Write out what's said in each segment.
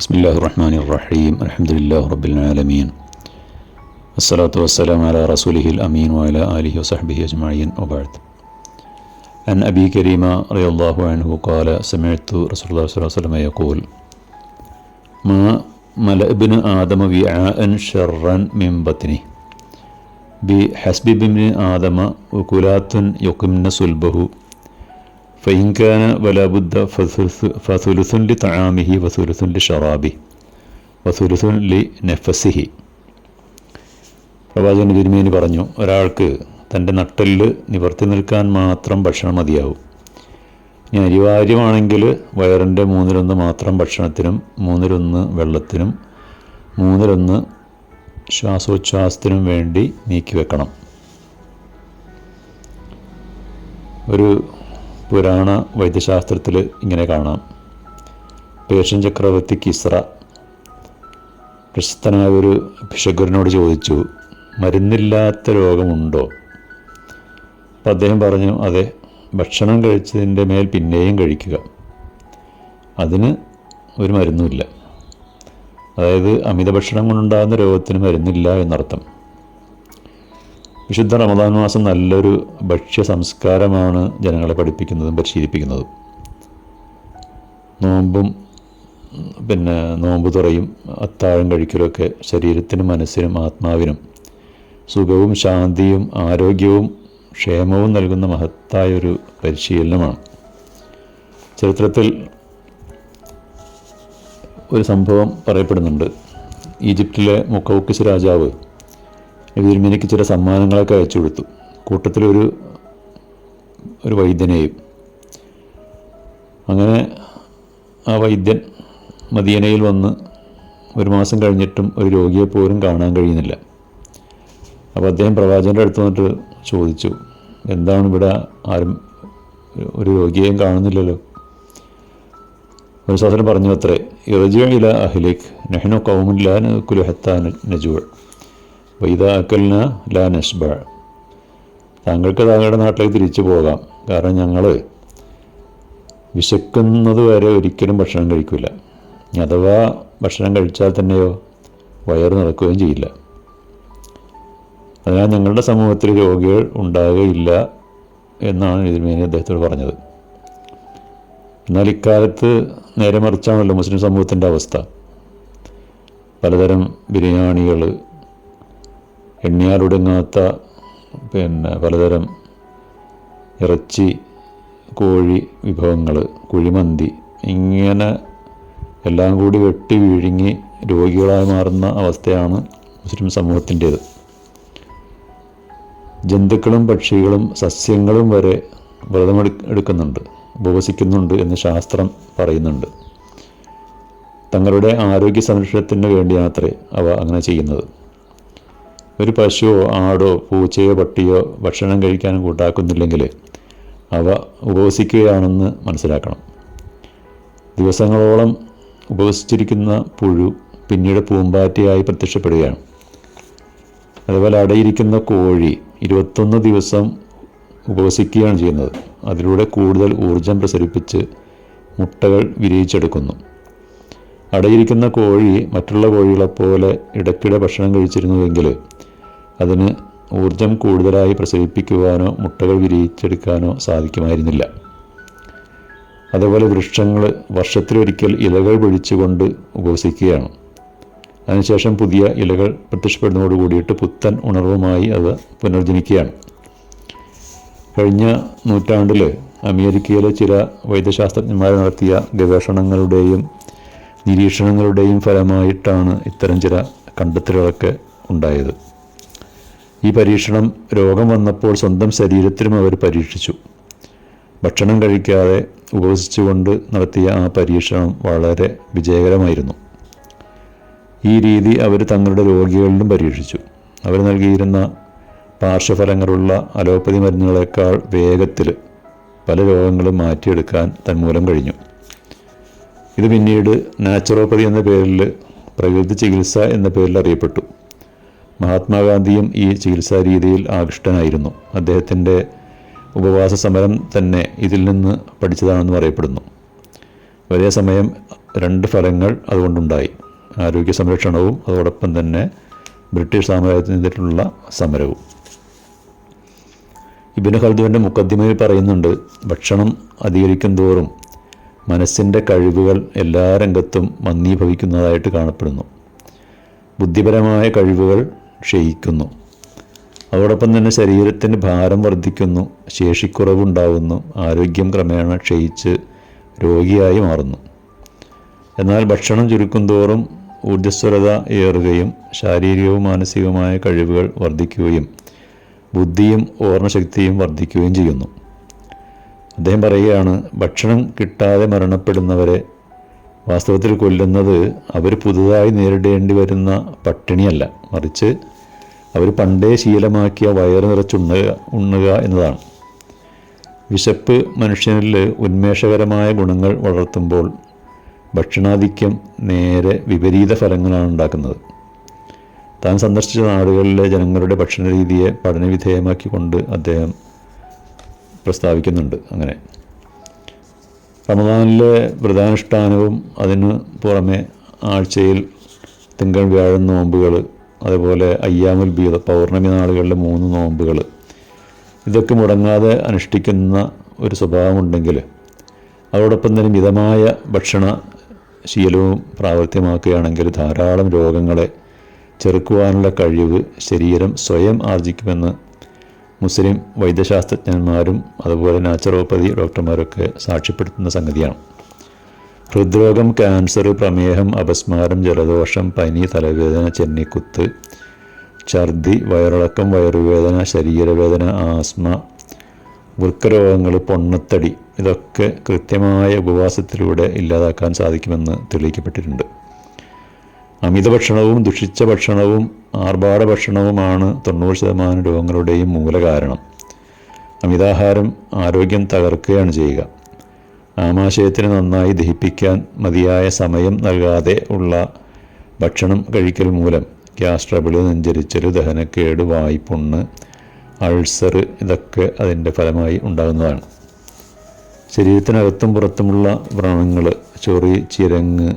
بسم الله الرحمن الرحيم. الحمد لله رب العالمين. الصلاة والسلام على رسوله الأمين وعلى آله وصحبه أجمعين. وبعد. عن أبي كريمة رضي الله عنه قال سمعت رسول الله صلى الله عليه وسلم يقول ما ملأ ابن آدم وعاء شرا من بطنه. بحسب ابن آدم وكلات يقمن صلبه. ഫഹിൻഖാന വലാബുദ്ധ ഫസുലുസ് ഫസുലുസുൻ ലി തഴാമിഹി വസുലുസുൻ ലി ഷറാബി വസുലുസുൻ ലി നെഫസിഹി പ്രവാചകൻ തിരുമേനി പറഞ്ഞു ഒരാൾക്ക് തന്റെ നട്ടലിൽ നിവർത്തി നിൽക്കാൻ മാത്രം ഭക്ഷണം മതിയാവും. ഇനി അനിവാര്യമാണെങ്കിൽ വയറിന്റെ മൂന്നിലൊന്ന് മാത്രം ഭക്ഷണത്തിനും മൂന്നിലൊന്ന് വെള്ളത്തിനും മൂന്നിലൊന്ന് ശ്വാസോച്ഛ്വാസത്തിനും വേണ്ടി നീക്കി വെക്കണം. ഒരു പുരാണ വൈദ്യശാസ്ത്രത്തിൽ ഇങ്ങനെ കാണാം. പേർഷ്യൻ ചക്രവർത്തി കിസ്ര പ്രശസ്തനായ ഒരു ഭിഷഗ്വരനോട് ചോദിച്ചു മരുന്നില്ലാത്ത രോഗമുണ്ടോ? അപ്പം അദ്ദേഹം പറഞ്ഞു അതെ ഭക്ഷണം കഴിച്ചതിന്റെ മേൽ പിന്നെയും കഴിക്കുക. അതിന് ഒരു മരുന്നുമില്ല. അതായത് അമിത ഭക്ഷണം കൊണ്ടുണ്ടാകുന്ന രോഗത്തിന് മരുന്നില്ല എന്നർത്ഥം. വിശുദ്ധ റമദാൻ മാസം നല്ലൊരു ഭക്ഷ്യ സംസ്കാരമാണ് ജനങ്ങളെ പഠിപ്പിക്കുന്നതും പരിശീലിപ്പിക്കുന്നതും. നോമ്പും പിന്നെ നോമ്പ് തുറയും അത്താഴം കഴിക്കലൊക്കെ ശരീരത്തിനും മനസ്സിനും ആത്മാവിനും സുഖവും ശാന്തിയും ആരോഗ്യവും ക്ഷേമവും നൽകുന്ന മഹത്തായ ഒരു പരിശീലനമാണ്. ചരിത്രത്തിൽ ഒരു സംഭവം പറയപ്പെടുന്നുണ്ട്. ഈജിപ്തിലെ മുക്കൗക്കിസ് രാജാവ് തിരുമേനിക്ക് ചില സമ്മാനങ്ങളൊക്കെ അയച്ചു കൊടുത്തു. കൂട്ടത്തിലൊരു ഒരു വൈദ്യനെയും. അങ്ങനെ ആ വൈദ്യൻ മദീനയിൽ വന്ന് ഒരു മാസം കഴിഞ്ഞിട്ടും ഒരു രോഗിയെ പോലും കാണാൻ കഴിയുന്നില്ല. അപ്പോൾ അദ്ദേഹം പ്രവാചകന്റെ അടുത്ത് വന്നിട്ട് ചോദിച്ചു എന്താണ് ഇവിടെ ആരും ഒരു രോഗിയെയും കാണുന്നില്ലല്ലോ? ഒരു സഹോദരൻ പറഞ്ഞു അത്രേ ഇറജിയില അഹ്ലിഖ് നെഹ്നു കൗമില്ല കുലുഹത്ത നജുവൾ വൈദ അക്കലിന ലാ നഷ്ബ താങ്കൾക്ക് താങ്കളുടെ നാട്ടിലേക്ക് തിരിച്ചു പോകാം. കാരണം ഞങ്ങൾ വിശക്കുന്നത് വരെ ഒരിക്കലും ഭക്ഷണം കഴിക്കില്ല അഥവാ ഭക്ഷണം കഴിച്ചാൽ തന്നെയോ വയറ് നിറക്കുകയും ചെയ്യില്ല. അതിനാൽ ഞങ്ങളുടെ സമൂഹത്തിൽ രോഗികൾ ഉണ്ടാകുകയില്ല എന്നാണ് ഇതിനുമേനി അദ്ദേഹത്തോട് പറഞ്ഞത്. എന്നാൽ ഇക്കാലത്ത് നേരെ മറിച്ചാണല്ലോ മുസ്ലിം സമൂഹത്തിന്റെ അവസ്ഥ. പലതരം ബിരിയാണികൾ എണ്ണിയാലൊടുങ്ങാത്ത പിന്നെ പലതരം ഇറച്ചി കോഴി വിഭവങ്ങൾ കുഴിമന്തി ഇങ്ങനെ എല്ലാം കൂടി വെട്ടി വിഴുങ്ങി രോഗികളായി മാറുന്ന അവസ്ഥയാണ് മുസ്ലിം സമൂഹത്തിന്റേത്. ജന്തുക്കളും പക്ഷികളും സസ്യങ്ങളും വരെ വ്രതമെടു എടുക്കുന്നുണ്ട് ഉപവസിക്കുന്നുണ്ട് എന്ന് ശാസ്ത്രം പറയുന്നുണ്ട്. തങ്ങളുടെ ആരോഗ്യ സംരക്ഷണത്തിന് വേണ്ടിയാണത്രേ അവ അങ്ങനെ ചെയ്യുന്നത്. ഒരു പശുവോ ആടോ പൂച്ചയോ പട്ടിയോ ഭക്ഷണം കഴിക്കാൻ കൂട്ടാക്കുന്നില്ലെങ്കിൽ അവ ഉപവസിക്കുകയാണെന്ന് മനസ്സിലാക്കണം. ദിവസങ്ങളോളം ഉപവസിച്ചിരിക്കുന്ന പുഴു പിന്നീട് പൂമ്പാറ്റയായി പ്രത്യക്ഷപ്പെടുകയാണ്. അതുപോലെ അടയിരിക്കുന്ന കോഴി ഇരുപത്തൊന്ന് ദിവസം ഉപവസിക്കുകയാണ് ചെയ്യുന്നത്. അതിലൂടെ കൂടുതൽ ഊർജം പ്രസരിപ്പിച്ച് മുട്ടകൾ വിരിയിച്ചെടുക്കുന്നു. അടയിരിക്കുന്ന കോഴി മറ്റുള്ള കോഴികളെപ്പോലെ ഇടയ്ക്കിടെ ഭക്ഷണം കഴിച്ചിരുന്നുവെങ്കിൽ അതിന് ഊർജം കൂടുതലായി പ്രസവിപ്പിക്കുവാനോ മുട്ടകൾ വിരിയിച്ചെടുക്കാനോ സാധിക്കുമായിരുന്നില്ല. അതേപോലെ വൃക്ഷങ്ങൾ വർഷത്തിലൊരിക്കൽ ഇലകൾ പൊഴിച്ചുകൊണ്ട് ഉപവസിക്കുകയാണ്. അതിനുശേഷം പുതിയ ഇലകൾ പ്രത്യക്ഷപ്പെടുന്നതോട് കൂടിയിട്ട് പുത്തൻ ഉണർവുമായി അത് പുനർജനിക്കുകയാണ്. കഴിഞ്ഞ നൂറ്റാണ്ടിൽ അമേരിക്കയിലെ ചില വൈദ്യശാസ്ത്രജ്ഞന്മാർ നടത്തിയ ഗവേഷണങ്ങളുടെയും നിരീക്ഷണങ്ങളുടെയും ഫലമായിട്ടാണ് ഇത്തരം ചില കണ്ടെത്തലുകളൊക്കെ ഉണ്ടായത്. ഈ പരീക്ഷണം രോഗം വന്നപ്പോൾ സ്വന്തം ശരീരത്തിലും അവർ പരീക്ഷിച്ചു. ഭക്ഷണം കഴിക്കാതെ ഉപവസിച്ചുകൊണ്ട് നടത്തിയ ആ പരീക്ഷണം വളരെ വിജയകരമായിരുന്നു. ഈ രീതി അവർ തങ്ങളുടെ രോഗികളിലും പരീക്ഷിച്ചു. അവർ നൽകിയിരുന്ന പാർശ്വഫലങ്ങളുള്ള അലോപ്പതി മരുന്നുകളെക്കാൾ വേഗത്തിൽ പല രോഗങ്ങളും മാറ്റിയെടുക്കാൻ തന്മൂലം കഴിഞ്ഞു. ഇത് പിന്നീട് നാച്ചുറോപ്പതി എന്ന പേരിൽ പ്രകൃതി ചികിത്സ എന്ന പേരിൽ അറിയപ്പെട്ടു. മഹാത്മാഗാന്ധിയും ഈ ചികിത്സാ രീതിയിൽ ആകൃഷ്ടനായിരുന്നു. അദ്ദേഹത്തിന്റെ ഉപവാസ സമരം തന്നെ ഇതിൽ നിന്ന് പഠിച്ചതാണെന്ന് പറയപ്പെടുന്നു ഒരേ സമയം രണ്ട് ഫലങ്ങൾ അതുകൊണ്ടുണ്ടായി. ആരോഗ്യ സംരക്ഷണവും അതോടൊപ്പം തന്നെ ബ്രിട്ടീഷ് സാമ്രാജ്യത്തിനെതിരെയുള്ള സമരവും. ഇബിന് ഖൽദുവിന്റെ മുക്കദ്ദിമയിൽ പറയുന്നുണ്ട് ഭക്ഷണം അധികരിക്കും തോറും മനസ്സിന്റെ കഴിവുകൾ എല്ലാ രംഗത്തും മന്ദീഭവിക്കുന്നതായിട്ട് കാണപ്പെടുന്നു. ബുദ്ധിപരമായ കഴിവുകൾ ക്ഷയിക്കുന്നു. അതോടൊപ്പം തന്നെ ശരീരത്തിന് ഭാരം വർദ്ധിക്കുന്നു ശേഷിക്കുറവുണ്ടാവുന്നു ആരോഗ്യം ക്രമേണ ക്ഷയിച്ച് രോഗിയായി മാറുന്നു. എന്നാൽ ഭക്ഷണം ചുരുക്കും തോറും ഊർജസ്വലത ഏറുകയും ശാരീരികവും മാനസികവുമായ കഴിവുകൾ വർദ്ധിക്കുകയും ബുദ്ധിയും ഓർമ്മശക്തിയും വർദ്ധിക്കുകയും ചെയ്യുന്നു. അദ്ദേഹം പറയുകയാണ് ഭക്ഷണം കിട്ടാതെ മരണപ്പെടുന്നവരെ വാസ്തവത്തിൽ കൊല്ലുന്നത് അവർ പുതുതായി നേരിടേണ്ടി വരുന്ന പട്ടിണിയല്ല. മറിച്ച് അവർ പണ്ടേ ശീലമാക്കിയ വയറ് നിറച്ചുണ്ണുക ഉണ്ണുക എന്നതാണ്. വിശപ്പ് മനുഷ്യനിൽ ഉന്മേഷകരമായ ഗുണങ്ങൾ വളർത്തുമ്പോൾ ഭക്ഷണാധിക്യം നേരെ വിപരീത ഫലങ്ങളാണ് ഉണ്ടാക്കുന്നത്. താൻ സന്ദർശിച്ച നാടുകളിലെ ജനങ്ങളുടെ ഭക്ഷണ രീതിയെ പഠനവിധേയമാക്കിക്കൊണ്ട് അദ്ദേഹം പ്രസ്താവിക്കുന്നുണ്ട് അങ്ങനെ. റമദാനിലെ വ്രതാനുഷ്ഠാനവും അതിന് പുറമെ ആഴ്ചയിൽ തിങ്കൾ വ്യാഴം നോമ്പുകൾ അതേപോലെ അയ്യാമുൽ ബീദ പൗർണമി നാളുകളിലെ മൂന്ന് നോമ്പുകൾ. ഇതൊക്കെ മുടങ്ങാതെ അനുഷ്ഠിക്കുന്ന ഒരു സ്വഭാവമുണ്ടെങ്കിൽ അതോടൊപ്പം തന്നെ മിതമായ ഭക്ഷണ ശീലവും പ്രാവർത്തികമാക്കുകയാണെങ്കിൽ ധാരാളം രോഗങ്ങളെ ചെറുക്കുവാനുള്ള കഴിവ് ശരീരം സ്വയം ആർജിക്കുമെന്ന് മുസ്ലിം വൈദ്യശാസ്ത്രജ്ഞന്മാരും അതുപോലെ നാച്ചുറോപ്പതി ഡോക്ടർമാരൊക്കെ സാക്ഷ്യപ്പെടുത്തുന്ന സംഗതിയാണ്. ഹൃദ്രോഗം ക്യാൻസർ പ്രമേഹം അപസ്മാരം ജലദോഷം പനി തലവേദന ചെന്നിക്കുത്ത് ഛർദി വയറിളക്കം വയറുവേദന ശരീരവേദന ആസ്മ വൃക്കരോഗങ്ങൾ പൊണ്ണത്തടി ഇതൊക്കെ കൃത്യമായ ഉപവാസത്തിലൂടെ ഇല്ലാതാക്കാൻ സാധിക്കുമെന്ന് തെളിയിക്കപ്പെട്ടിട്ടുണ്ട്. അമിത ഭക്ഷണവും ദുഷിച്ച ഭക്ഷണവും ആർഭാട ഭക്ഷണവുമാണ് തൊണ്ണൂറ് ശതമാനം രോഗങ്ങളുടെയും മൂലകാരണം. അമിതാഹാരം ആരോഗ്യം തകർക്കുകയാണ് ചെയ്യുക. ആമാശയത്തിന് നന്നായി ദഹിപ്പിക്കാൻ മതിയായ സമയം നൽകാതെ ഉള്ള ഭക്ഷണം കഴിക്കൽ മൂലം ഗ്യാസ് ട്രബിൾ നെഞ്ചരിച്ചൽ ദഹനക്കേട് വായ്പുണ്ണ് അൾസർ ഇതൊക്കെ അതിന്റെ ഫലമായി ഉണ്ടാകുന്നതാണ്. ശരീരത്തിനകത്തും പുറത്തുമുള്ള വ്രണങ്ങൾ ചൊറി ചിരങ്ങ്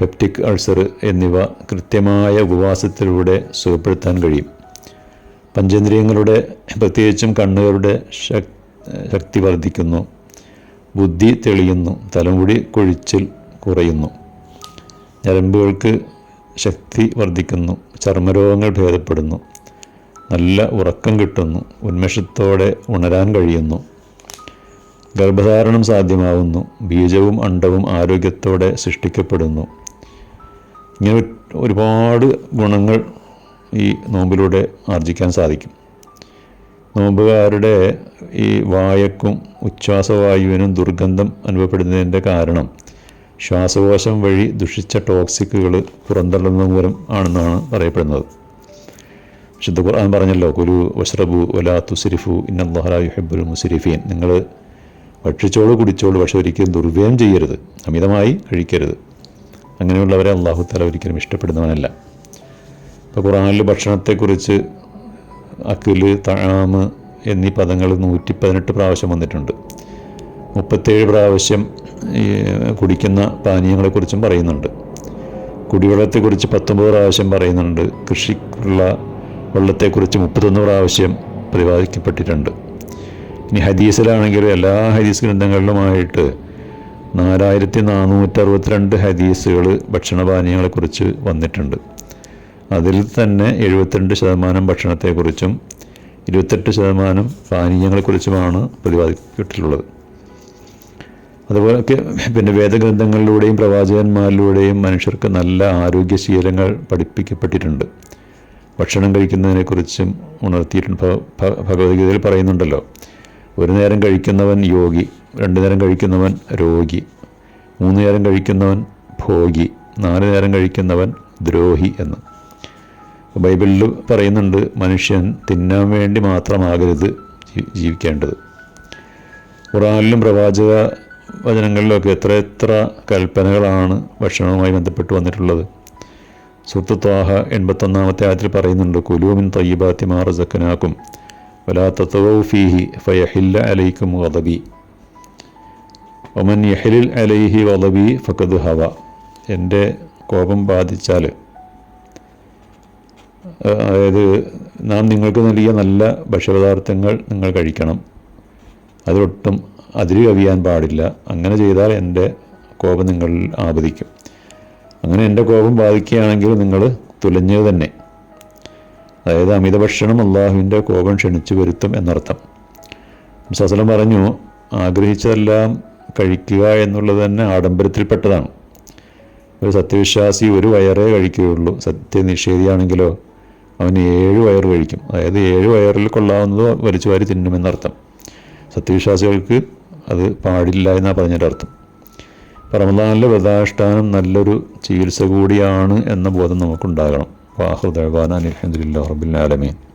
പെപ്റ്റിക് അൾസർ എന്നിവ കൃത്യമായ ഉപവാസത്തിലൂടെ സുഖപ്പെടുത്താൻ കഴിയും. പഞ്ചേന്ദ്രിയങ്ങളുടെ പ്രത്യേകിച്ചും കണ്ണുകളുടെ ശക്തി വർദ്ധിക്കുന്നു. ബുദ്ധി തെളിയുന്നു. തലമുടി കൊഴിച്ചിൽ കുറയുന്നു. ഞരമ്പുകൾക്ക് ശക്തി വർദ്ധിക്കുന്നു. ചർമ്മരോഗങ്ങൾ ഭേദപ്പെടുന്നു. നല്ല ഉറക്കം കിട്ടുന്നു. ഉന്മേഷത്തോടെ ഉണരാൻ കഴിയുന്നു. ഗർഭധാരണം സാധ്യമാവുന്നു. ബീജവും അണ്ടവും ആരോഗ്യത്തോടെ സൃഷ്ടിക്കപ്പെടുന്നു. ഇങ്ങനെ ഒരുപാട് ഗുണങ്ങൾ ഈ നോമ്പിലൂടെ ആർജിക്കാൻ സാധിക്കും. നോമ്പുകാരുടെ ഈ വായക്കും ഉച്ഛ്വാസവായുവിനും ദുർഗന്ധം അനുഭവപ്പെടുന്നതിന്റെ കാരണം ശ്വാസകോശം വഴി ദുഷിച്ച ടോക്സിക്കുകൾ പുറന്തള്ളുന്ന മൂലം ആണെന്നാണ് പറയപ്പെടുന്നത്. വിശുദ്ധ ഖുർആൻ പറഞ്ഞല്ലോ കുരു വഷ്റബു വലാ തുസിരിഫു ഇന്നല്ലാഹ യുഹിബ്ബുൽ മുസിരിഫീൻ. നിങ്ങൾ ഭക്ഷിച്ചോളൂ കുടിച്ചോളൂ പക്ഷെ ഒരിക്കലും ദുർവ്യയം ചെയ്യരുത് അമിതമായി കഴിക്കരുത്. അങ്ങനെയുള്ളവരെ അള്ളാഹു തല ഒരിക്കലും ഇഷ്ടപ്പെടുന്നവനല്ല. ഇപ്പോൾ ഖുറാനിൽ ഭക്ഷണത്തെക്കുറിച്ച് അക്കിൽ തഴാമ് എന്നീ പദങ്ങൾ നൂറ്റി പതിനെട്ട് പ്രാവശ്യം വന്നിട്ടുണ്ട്. മുപ്പത്തേഴ് പ്രാവശ്യം ഈ കുടിക്കുന്ന പാനീയങ്ങളെക്കുറിച്ചും പറയുന്നുണ്ട്. കുടിവെള്ളത്തെക്കുറിച്ച് പത്തൊമ്പത് പ്രാവശ്യം പറയുന്നുണ്ട്. കൃഷിക്കുള്ള വെള്ളത്തെക്കുറിച്ച് മുപ്പത്തൊന്ന് പ്രാവശ്യം പ്രതിപാദിക്കപ്പെട്ടിട്ടുണ്ട്. ഇനി ഹദീസിലാണെങ്കിൽ എല്ലാ ഹദീസ് ഗ്രന്ഥങ്ങളിലുമായിട്ട് നാലായിരത്തി നാനൂറ്റി അറുപത്തിരണ്ട് ഹദീസുകൾ ഭക്ഷണപാനീയങ്ങളെക്കുറിച്ച് വന്നിട്ടുണ്ട്. അതിൽ തന്നെ എഴുപത്തിരണ്ട് ശതമാനം ഭക്ഷണത്തെക്കുറിച്ചും ഇരുപത്തെട്ട് ശതമാനം പാനീയങ്ങളെക്കുറിച്ചുമാണ് പ്രതിപാദിക്കപ്പെട്ടിട്ടുള്ളത്. അതുപോലെ പിന്നെ വേദഗ്രന്ഥങ്ങളിലൂടെയും പ്രവാചകന്മാരിലൂടെയും മനുഷ്യർക്ക് നല്ല ആരോഗ്യശീലങ്ങൾ പഠിപ്പിക്കപ്പെട്ടിട്ടുണ്ട്. ഭക്ഷണം കഴിക്കുന്നതിനെക്കുറിച്ചും ഉണർത്തിയിട്ടുണ്ട്. ഭഗവത്ഗീതയിൽ പറയുന്നുണ്ടല്ലോ ഒരു നേരം കഴിക്കുന്നവൻ യോഗി രണ്ടു നേരം കഴിക്കുന്നവൻ രോഗി മൂന്ന് നേരം കഴിക്കുന്നവൻ ഭോഗി നാല് നേരം കഴിക്കുന്നവൻ ദ്രോഹി എന്ന്. ബൈബിളിൽ പറയുന്നുണ്ട് മനുഷ്യൻ തിന്നാൻ വേണ്ടി മാത്രമാകരുത് ജീവിക്കേണ്ടത്. ഖുറാനിലും പ്രവാചക വചനങ്ങളിലൊക്കെ എത്ര എത്ര കൽപ്പനകളാണ് ഭക്ഷണവുമായി ബന്ധപ്പെട്ട് വന്നിട്ടുള്ളത്. സുഹൃത്ത് ത്വാഹ എൺപത്തൊന്നാമത്തെ ആദ്യത്തിൽ പറയുന്നുണ്ട് കുലൂമിൻ തയ്യബാത്തി മാറസക്കനാക്കും വലാ തത്തവൗ ഫയഹില്ല അലൈക്കും വദബി ഒമൻ യഹലിൽ അലൈഹി വലബി ഫക്കത് ഹവ. എന്റെ കോപം ബാധിച്ചാൽ അതായത് നാം നിങ്ങൾക്ക് നൽകിയ നല്ല ഭക്ഷ്യപദാർത്ഥങ്ങൾ നിങ്ങൾ കഴിക്കണം. അതിലൊട്ടും അതിര് കവിയാൻ പാടില്ല. അങ്ങനെ ചെയ്താൽ എന്റെ കോപം നിങ്ങളിൽ ആപതിക്കും. അങ്ങനെ എന്റെ കോപം ബാധിക്കുകയാണെങ്കിൽ നിങ്ങൾ തുലഞ്ഞത് തന്നെ. അതായത് അമിത ഭക്ഷണം അള്ളാഹുവിന്റെ കോപം ക്ഷണിച്ചു വരുത്തും എന്നർത്ഥം. സസലം പറഞ്ഞു ആഗ്രഹിച്ചതെല്ലാം കഴിക്കുക എന്നുള്ളത് തന്നെ ആഡംബരത്തിൽപ്പെട്ടതാണ്. ഒരു സത്യവിശ്വാസി ഒരു വയറേ കഴിക്കുകയുള്ളൂ. സത്യനിഷേധിയാണെങ്കിലോ അവൻ ഏഴ് വയർ കഴിക്കും. അതായത് ഏഴ് വയറിൽ കൊള്ളാവുന്നത് വലിച്ചു വാരി തിന്നുമെന്നർത്ഥം. സത്യവിശ്വാസികൾക്ക് അത് പാടില്ല എന്നാണ് പറഞ്ഞതിന്റെ അർത്ഥം റമദാനിലെ വ്രതാനുഷ്ഠാനം നല്ലൊരു ചികിത്സ കൂടിയാണ് എന്ന ബോധം നമുക്കുണ്ടാകണം. വാഹുദാൻ അലഹദില്ല ആലമീൻ.